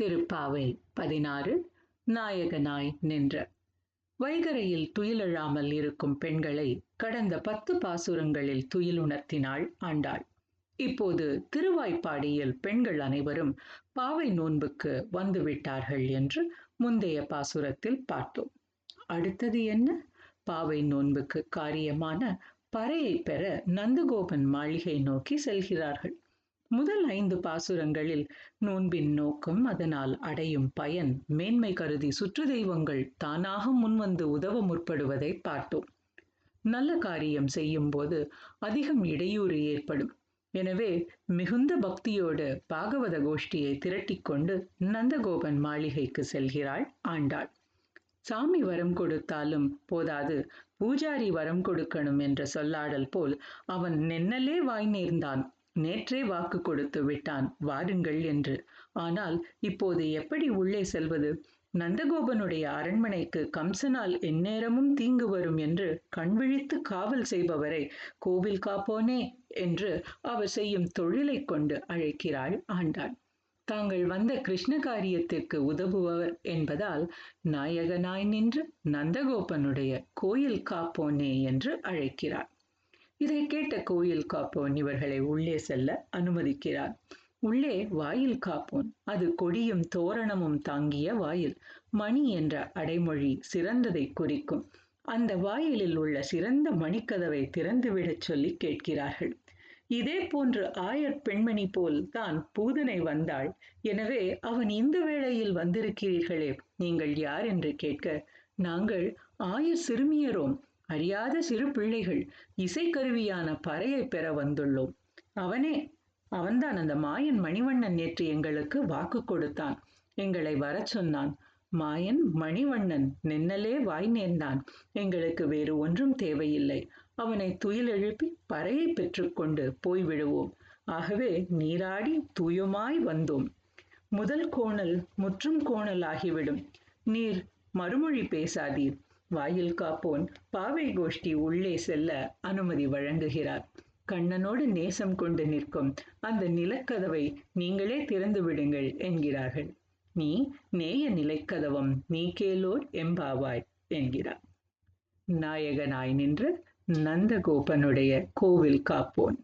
திருப்பாவை பதினாறு நாயகனாய் நின்ற. வைகரையில் துயிலழாமல் இருக்கும் பெண்களை கடந்த பத்து பாசுரங்களில் துயிலுணர்த்தினாள் ஆண்டாள். இப்போது திருவாய்ப்பாடியில் பெண்கள் அனைவரும் பாவை நோன்புக்கு வந்துவிட்டார்கள் என்று முந்தைய பாசுரத்தில் பார்த்தோம். அடுத்தது என்ன? பாவை நோன்புக்கு காரியமான பறையை பெற நந்தகோபன் மாளிகை நோக்கி செல்கிறார்கள். முதல் ஐந்து பாசுரங்களில் நோன்பின் நோக்கம் அதனால் அடையும் பயன். மேன்மை கருதி சுற்று தெய்வங்கள் தானாக முன்வந்து உதவ முற்படுவதை பார்த்தோம். நல்ல காரியம் செய்யும் போது அதிகம் இடையூறு ஏற்படும். எனவே மிகுந்த பக்தியோடு பாகவத கோஷ்டியை திரட்டிக்கொண்டு நந்தகோபன் மாளிகைக்கு செல்கிறாள் ஆண்டாள். சாமி வரம் கொடுத்தாலும் போதாது. பூஜாரி வரம் கொடுக்கணும் என்ற சொல்லாடல் போல் அவன் நென்னலே வாய் நேர்ந்தான். நேற்றே வாக்கு கொடுத்து விட்டான் வாருங்கள் என்று. ஆனால் இப்போது எப்படி உள்ளே செல்வது? நந்தகோபனுடைய அரண்மனைக்கு கம்சனால் எந்நேரமும் தீங்கு வரும் என்று கண்விழித்து காவல் செய்பவரை கோவில் காப்போனே என்று அவர் செய்யும் தொழிலை கொண்டு அழைக்கிறாள் ஆண்டாள். தாங்கள் வந்த கிருஷ்ண காரியத்திற்கு உதவுபவர் என்பதால் நாயகனாய் நின்று நந்தகோபனுடைய கோயில் காப்போனே என்று அழைக்கிறார் இதை கேட்ட கோயில் காப்போன் இவர்களை உள்ளே செல்ல அனுமதிக்கிறார். உள்ளே வாயில் காப்போன். அது கொடியும் தோரணமும் தாங்கிய வாயில். மணி என்ற அடைமொழி சிறந்ததை குறிக்கும். அந்த வாயிலில் உள்ள சிறந்த மணிக்கதவை திறந்துவிடச் சொல்லி கேட்கிறார்கள். இதே போன்று ஆயர் பெண்மணி போல் தான் பூதனை வந்தாள். எனவே அவன் இந்த வேளையில் வந்திருக்கிறீர்களே. நீங்கள் யார்? என்று கேட்க நாங்கள் ஆயர் சிறுமியரோம். அறியாத சிறு பிள்ளைகள் இசைக்கருவியான பறையை பெற வந்துள்ளோம். அவனே அவன்தான் அந்த மாயன் மணிவண்ணன் நேற்று எங்களுக்கு வாக்கு கொடுத்தான். எங்களை வரச் சொன்னான். மாயன் மணிவண்ணன் நின்னலே வாய் நேர்ந்தான். எங்களுக்கு வேறு ஒன்றும் தேவையில்லை. அவனை துயில் எழுப்பி பறையை பெற்றுக்கொண்டு போய்விடுவோம் ஆகவே நீராடி தூயமாய் வந்தோம். முதல் கோணல் முற்றும் கோணல் ஆகிவிடும் நீர் மறுமொழி பேசாதீர். வாயில் காப்போன் பாவை கோஷ்டி உள்ளே செல்ல அனுமதி வழங்குகிறார். கண்ணனோடு நேசம் கொண்டு நிற்கும் அந்த நிலக்கதவை நீங்களே திறந்து விடுங்கள் என்கிறார்கள். நீ நேய நிலைக்கதவம் நீ கேளோர் எம்பாவாய் என்கிறார். நாயகனாய் நின்று நந்தகோபனுடைய கோவில் காப்போன்.